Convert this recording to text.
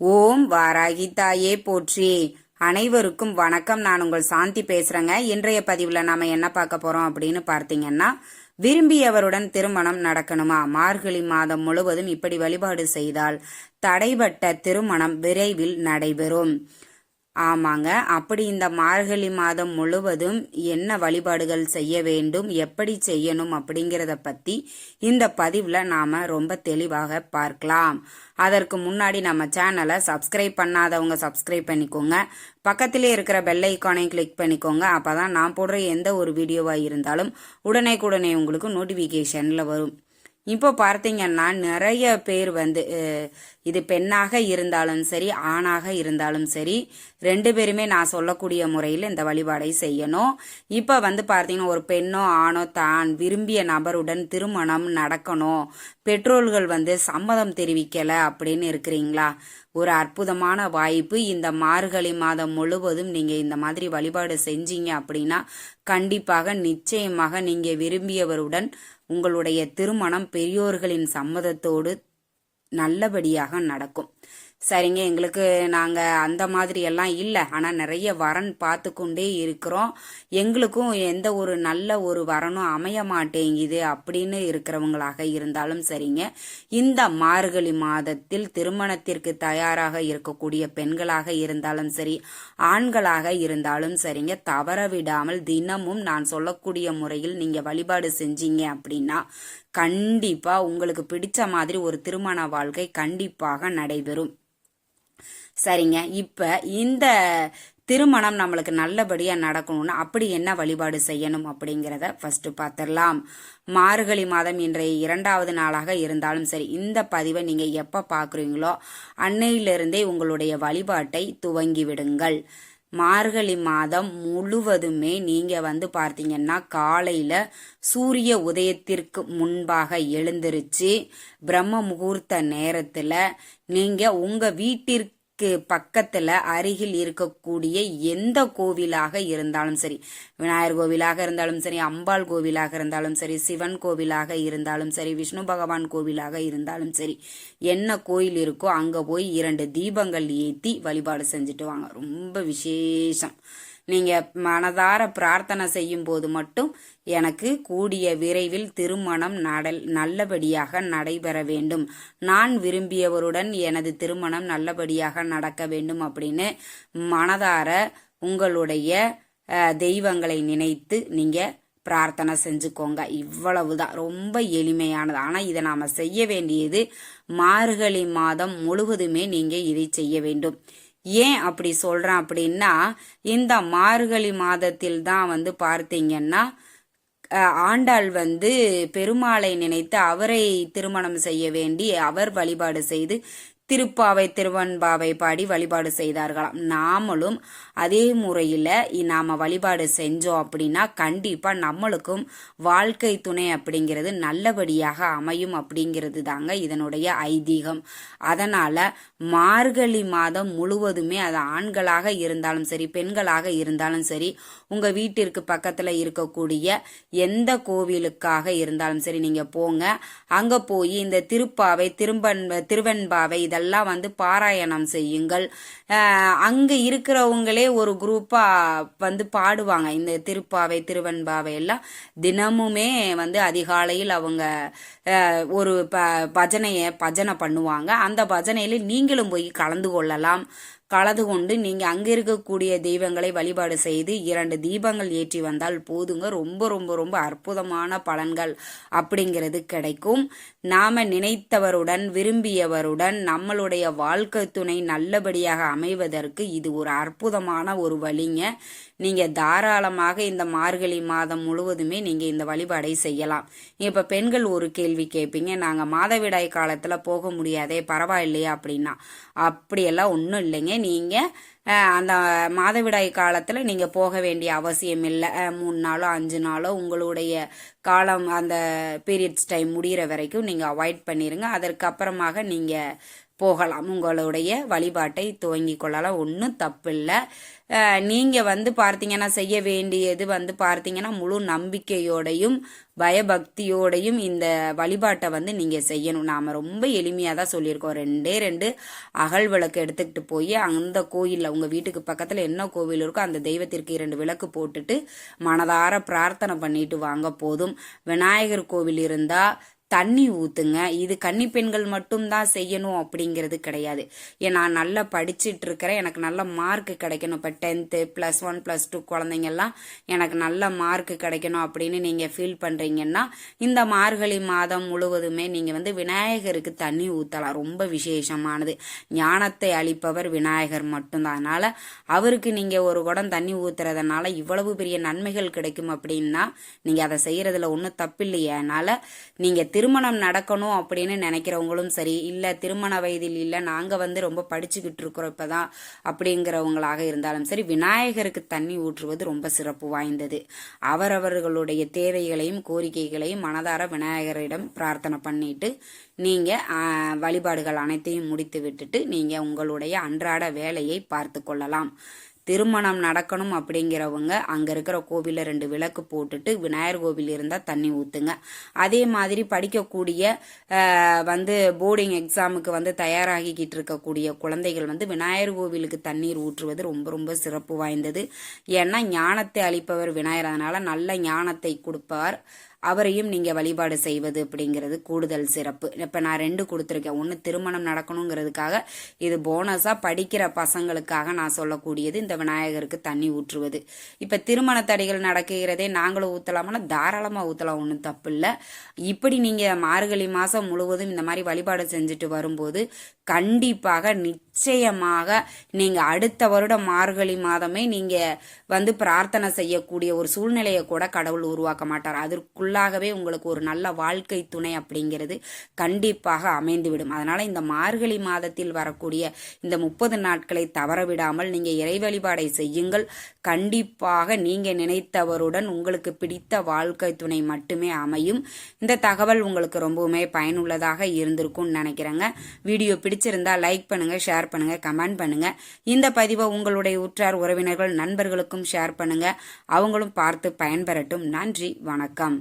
ஓம் வாராகி தாயே போற்றி. அனைவருக்கும் வணக்கம். நான் உங்கள் சாந்தி பேசுறேங்க. இன்றைய பதிவுல நாம என்ன பார்க்க போறோம் அப்படின்னு பார்த்தீங்கன்னா விரும்பியவருடன் திருமணம் நடக்கணுமா? மார்கழி மாதம் முழுவதும் இப்படி வழிபாடு செய்தால் தடைபட்ட திருமணம் விரைவில் நடைபெறும். ஆமாங்க. அப்படி இந்த மார்கழி மாதம் முழுவதும் என்ன வழிபாடுகள் செய்ய வேண்டும் எப்படி செய்யணும் அப்படிங்கிறத பத்தி இந்த பதிவுல நாம ரொம்ப தெளிவாக பார்க்கலாம். அதற்கு முன்னாடி நம்ம சேனலை சப்ஸ்கிரைப் பண்ணாதவங்க சப்ஸ்கிரைப் பண்ணிக்கோங்க. பக்கத்திலே இருக்கிற பெல் ஐக்கானையும் கிளிக் பண்ணிக்கோங்க. அப்பதான் நான் போடுற எந்த ஒரு வீடியோவா இருந்தாலும் உடனே உடனே உங்களுக்கு நோட்டிபிகேஷன்ல வரும். இப்போ பார்த்தீங்கன்னா நிறைய பேர் வந்து இது பெண்ணாக இருந்தாலும் சரி ஆணாக இருந்தாலும் சரி ரெண்டு பேருமே நான் சொல்லக்கூடிய முறையில் இந்த வழிபாடை செய்யணும். இப்போ வந்து பார்த்தீங்கன்னா ஒரு பெண்ணோ ஆணோ தான் விரும்பிய நபருடன் திருமணம் நடக்கணும். பெற்றோர்கள் வந்து சம்மதம் தெரிவிக்கலை அப்படின்னு இருக்கிறீங்களா? ஒரு அற்புதமான வாய்ப்பு. இந்த மார்கழி மாதம் முழுவதும் நீங்க இந்த மாதிரி வழிபாடு செஞ்சீங்க அப்படின்னா கண்டிப்பாக நிச்சயமாக நீங்க விரும்பியவருடன் உங்களுடைய திருமணம் பெரியோர்களின் சம்மதத்தோடு நல்லபடியாக நடக்கும். சரிங்க எங்களுக்கு நாங்கள் அந்த மாதிரி எல்லாம் இல்லை. ஆனால் நிறைய வரன் பார்த்து கொண்டே இருக்கிறோம். எங்களுக்கும் எந்த ஒரு நல்ல ஒரு வரனும் அமைய மாட்டேங்குது அப்படின்னு இருக்கிறவங்களாக இருந்தாலும் சரிங்க. இந்த மார்கழி மாதத்தில் திருமணத்திற்கு தயாராக இருக்கக்கூடிய பெண்களாக இருந்தாலும் சரி ஆண்களாக இருந்தாலும் சரிங்க. தவற விடாமல் தினமும் நான் சொல்லக்கூடிய முறையில் நீங்கள் வழிபாடு செஞ்சீங்க அப்படின்னா கண்டிப்பாக உங்களுக்கு பிடிச்ச மாதிரி ஒரு திருமண வாழ்க்கை கண்டிப்பாக நடைபெறும். சரிங்க. இப்போ இந்த திருமணம் நம்மளுக்கு நல்லபடியா நடக்கணும்னா அப்படி என்ன வழிபாடு செய்யணும் அப்படிங்கிறத ஃபர்ஸ்ட் பார்த்துடலாம் மார்கழி மாதம் இன்றைய இரண்டாவது நாளாக இருந்தாலும் சரி இந்த பதிவை நீங்க எப்ப பாக்குறீங்களோ அன்னையிலிருந்தே உங்களுடைய வழிபாட்டை துவங்கி விடுங்கள். மார்கழி மாதம் முழுவதுமே நீங்க வந்து பார்த்தீங்கன்னா காலையில சூரிய உதயத்திற்கு முன்பாக எழுந்திருச்சு பிரம்ம முகூர்த்த நேரத்துல நீங்க உங்க வீட்டிற்கு பக்கத்துல அருகில் இருக்கக்கூடிய எந்த கோவிலாக இருந்தாலும் சரி விநாயகர் கோவிலாக இருந்தாலும் சரி அம்பாள் கோவிலாக இருந்தாலும் சரி சிவன் கோவிலாக இருந்தாலும் சரி விஷ்ணு பகவான் கோவிலாக இருந்தாலும் சரி என்ன கோயில் இருக்கோ அங்க போய் இரண்டு தீபங்கள் ஏத்தி வழிபாடு செஞ்சுட்டு வாங்க. ரொம்ப விசேஷம். நீங்க மனதார பிரார்த்தனை செய்யும் போது மட்டும் எனக்கு கூடிய விரைவில் திருமணம் நடல் நல்லபடியாக நடைபெற வேண்டும். நான் விரும்பியவருடன் எனது திருமணம் நல்லபடியாக நடக்க வேண்டும் அப்படின்னு மனதார உங்களுடைய தெய்வங்களை நினைத்து நீங்க பிரார்த்தனை செஞ்சுக்கோங்க. இவ்வளவுதான். ரொம்ப எளிமையானது. ஆனா இதை நாம செய்ய வேண்டியது மார்கழி மாதம் முழுவதுமே நீங்க இதை செய்ய வேண்டும். ஏன் அப்படி சொல்றேன் அப்படின்னா இந்த மார்கழி மாதத்தில் தான் வந்து பார்த்தீங்கன்னா ஆண்டாள் வந்து பெருமாளை நினைத்து அவரை திருமணம் செய்ய வேண்டி அவர் வழிபாடு செய்து திருப்பாவை திருவன்பாவை பாடி வழிபாடு செய்தார்களாம். நாமளும் அதே முறையில் நாம் வழிபாடு செஞ்சோம் அப்படின்னா கண்டிப்பாக நம்மளுக்கும் வாழ்க்கை துணை அப்படிங்கிறது நல்லபடியாக அமையும் அப்படிங்கிறது தாங்க இதனுடைய ஐதீகம். அதனால் மார்கழி மாதம் முழுவதுமே அது ஆண்களாக இருந்தாலும் சரி பெண்களாக இருந்தாலும் சரி உங்கள் வீட்டிற்கு பக்கத்தில் இருக்கக்கூடிய எந்த கோவிலுக்காக இருந்தாலும் சரி நீங்கள் போங்க. அங்கே போய் இந்த திருப்பாவை திரும்பன் திருவெண்பாவை இதெல்லாம் வந்து பாராயணம் செய்யுங்கள். அங்கே அங்க இருக்கிறவங்களே ஒரு குரூப்பா வந்து பாடுவாங்க. இந்த திருப்பாவை திருவெண்பாவை எல்லாம். தினமுமே வந்து அதிகாலையில் அவங்க ஒரு ப பஜனையை பஜனை பண்ணுவாங்க. அந்த பஜனையில நீங்களும் போய் கலந்து கொள்ளலாம். கலந்து கொண்டு நீங்க அங்க இருக்கக்கூடிய தெய்வங்களை வழிபாடு செய்து இரண்டு தீபங்கள் ஏற்றி வந்தால் போதுங்க. ரொம்ப ரொம்ப ரொம்ப அற்புதமான பலன்கள் அப்படிங்கிறது கிடைக்கும். நாம நினைத்தவருடன் விரும்பியவருடன் நம்மளுடைய வாழ்க்கை துணை நல்லபடியாக அமைவதற்கு இது ஒரு அற்புதமான ஒரு வழிங்க. நீங்க தாராளமாக இந்த மார்கழி மாதம் முழுவதுமே நீங்க இந்த வழிபாடை செய்யலாம். இப்ப பெண்கள் ஒரு கேள்வி கேட்பீங்க நாங்க மாதவிடாய் காலத்துல போக முடியாதே பரவாயில்லையா அப்படின்னா? அப்படியெல்லாம் ஒன்றும் இல்லைங்க. நீங்க அந்த மாதவிடாய் காலத்துல நீங்க போக வேண்டிய அவசியம் இல்லை. மூணு நாளோ அஞ்சு நாளோ உங்களுடைய காலம் அந்த பீரியட்ஸ் டைம் முடிகிற வரைக்கும் நீங்க அவாய்ட் பண்ணிருங்க. அதற்கப்புறமாக நீங்கள் நீங்க போகலாம். உங்களுடைய வழிபாட்டை துவங்கி கொள்ளலாம். ஒன்றும் தப்பில்லை. நீங்கள் வந்து பார்த்தீங்கன்னா செய்ய வேண்டியது வந்து பார்த்தீங்கன்னா முழு நம்பிக்கையோடையும் பயபக்தியோடையும் இந்த வழிபாட்டை வந்து நீங்கள் செய்யணும். நாம் ரொம்ப எளிமையாக தான் சொல்லியிருக்கோம். ரெண்டே ரெண்டு அகல் விளக்கு எடுத்துக்கிட்டு போய் அந்த கோயிலில் உங்கள் வீட்டுக்கு பக்கத்தில் என்ன கோவில் இருக்கோ அந்த தெய்வத்திற்கு இரண்டு விளக்கு போட்டுட்டு மனதார பிரார்த்தனை பண்ணிட்டு வாங்க போதும். விநாயகர் கோவில் இருந்தால் தண்ணி ஊற்றுங்க இது கன்னி பெண்கள் மட்டும்தான் செய்யணும் அப்படிங்கிறது கிடையாது. ஏன் நான் நல்லா படிச்சுட்டு இருக்கிறேன் எனக்கு நல்ல மார்க் கிடைக்கணும். இப்போ tenth plus one plus two குழந்தைங்கெல்லாம் எனக்கு நல்ல மார்க் கிடைக்கணும் அப்படின்னு நீங்கள் ஃபீல் பண்ணுறீங்கன்னா இந்த மார்கழி மாதம் முழுவதுமே நீங்கள் வந்து விநாயகருக்கு தண்ணி ஊற்றலாம் ரொம்ப விசேஷமானது. ஞானத்தை அளிப்பவர் விநாயகர் மட்டும்தான். அதனால் அவருக்கு நீங்கள் ஒரு குடம் தண்ணி ஊற்றுறதுனால இவ்வளவு பெரிய நன்மைகள் கிடைக்கும் அப்படின்னா நீங்கள் அதை செய்கிறதுல ஒன்றும் தப்பில்லையே. அதனால் நீங்கள் திருமணம் நடக்கணும் அப்படின்னு நினைக்கிறவங்களும் சரி இல்லை திருமண வயதில் இல்லை நாங்கள் வந்து ரொம்ப படிச்சுக்கிட்டு இருக்கிறோம் இப்போ தான் அப்படிங்கிறவங்களாக இருந்தாலும் சரி விநாயகருக்கு தண்ணி ஊற்றுவது ரொம்ப சிறப்பு வாய்ந்தது. அவரவர்களுடைய தேவைகளையும் கோரிக்கைகளையும் மனதார விநாயகரிடம் பிரார்த்தனை பண்ணிட்டு நீங்கள் வழிபாடுகள் அனைத்தையும் முடித்து விட்டுட்டு நீங்கள் உங்களுடைய அன்றாட வேலையை பார்த்து கொள்ளலாம். திருமணம் நடக்கணும் அப்படிங்கிறவங்க அங்கே இருக்கிற கோவிலில் ரெண்டு விளக்கு போட்டுட்டு விநாயகர் கோவில் இருந்தால் தண்ணி ஊற்றுங்க அதே மாதிரி படிக்கக்கூடிய வந்து போர்டிங் எக்ஸாமுக்கு வந்து தயாராகிக்கிட்டு இருக்கக்கூடிய குழந்தைகள் வந்து விநாயகர் கோவிலுக்கு தண்ணீர் ஊற்றுவது ரொம்ப ரொம்ப சிறப்பு வாய்ந்தது. ஏன்னா ஞானத்தை அளிப்பவர் விநாயகர். அதனால் நல்ல ஞானத்தை கொடுப்பார். அவரையும் நீங்கள் வழிபாடு செய்வது அப்படிங்கிறது கூடுதல் சிறப்பு. இப்போ நான் ரெண்டு கொடுத்துருக்கேன். ஒன்று திருமணம் நடக்கணுங்கிறதுக்காக இது போனஸாக படிக்கிற பசங்களுக்காக நான் சொல்லக்கூடியது இந்த விநாயகருக்கு தண்ணி ஊற்றுவது. இப்போ திருமண தடைகள் நடக்கிறதே நாங்களும் ஊற்றலாம்னா தாராளமாக ஊற்றலாம் ஒன்றும் தப்பு இல்லை இப்படி நீங்கள் மார்கழி மாதம் முழுவதும் இந்த மாதிரி வழிபாடு செஞ்சுட்டு வரும்போது கண்டிப்பாக நிச்சயமாக நீங்கள் அடுத்த வருடம் மார்கழி மாதமே நீங்கள் வந்து பிரார்த்தனை செய்யக்கூடிய ஒரு சூழ்நிலையை கூட கடவுள் உருவாக்க மாட்டார். அதற்குள்ளாகவே உங்களுக்கு ஒரு நல்ல வாழ்க்கை துணை அப்படிங்கிறது கண்டிப்பாக அமைந்துவிடும். அதனால் இந்த மார்கழி மாதத்தில் வரக்கூடிய இந்த முப்பது நாட்களை தவறவிடாமல் நீங்கள் இறை வழிபாடை செய்யுங்கள். கண்டிப்பாக நீங்கள் நினைத்தவருடன் உங்களுக்கு பிடித்த வாழ்க்கை துணை மட்டுமே அமையும். இந்த தகவல் உங்களுக்கு ரொம்பவுமே பயனுள்ளதாக இருந்திருக்கும்னு நினைக்கிறேங்க. வீடியோ பிடிச்சிருந்தா லைக் பண்ணுங்க ஷேர் பண்ணுங்க கமெண்ட் பண்ணுங்க. இந்த பதிவை உங்களுடைய உற்றார் உறவினர்கள் நண்பர்களுக்கும் ஷேர் பண்ணுங்க. அவங்களும் பார்த்து பயன்பெறட்டும். நன்றி வணக்கம்.